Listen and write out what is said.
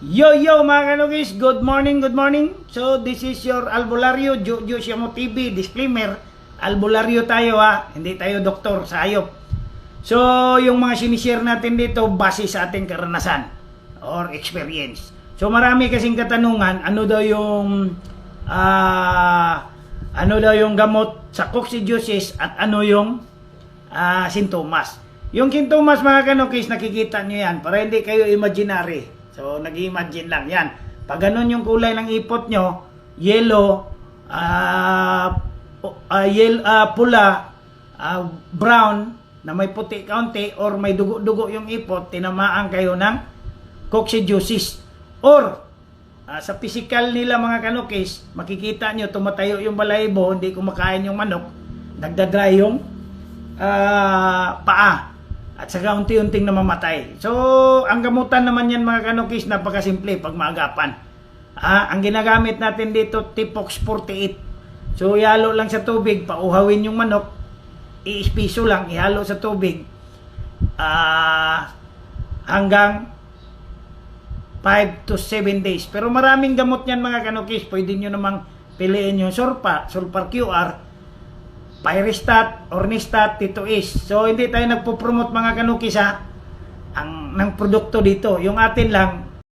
Yo yo mga kanugis, good morning, good morning. So this is your Albulario, Jojo Siamo TV, disclaimer, Albulario tayo ha, hindi tayo doktor sa ayop. So yung mga sinishare natin dito base sa ating karanasan or experience. So marami kasing katanungan, ano daw yung ah ano daw yung gamot sa coccidiosis at ano yung ah sintomas. Yung sintomas mga kanukis, nakikita nyo yan para hindi kayo imaginary. So, nag-imagine lang yan. Pag ganun yung kulay ng ipot nyo, yellow, ah uh, yel, ah, pula, ah, brown, na may puti kaunti, or may dugo-dugo yung ipot, tinamaan kayo ng coccidiosis. Or, ah, sa physical nila mga kanukis, makikita nyo, tumatayo yung balahibo, hindi kumakain yung manok, nagdadry yung ah, paa at saka unti-unting namamatay. So, ang gamutan naman yan mga kanukis, napakasimple pag maagapan. Ah, ang ginagamit natin dito, Tipox 48. So, ihalo lang sa tubig, pauhawin yung manok, iispiso lang, ihalo sa tubig, ah, hanggang 5 to 7 days. Pero maraming gamot yan mga kanukis, pwede nyo namang piliin yung Surpa, Sulfar QR, Pyristat, Ornistat, Tito Is. So hindi tayo nagpo-promote mga kanukis ha ang ng produkto dito. Yung atin lang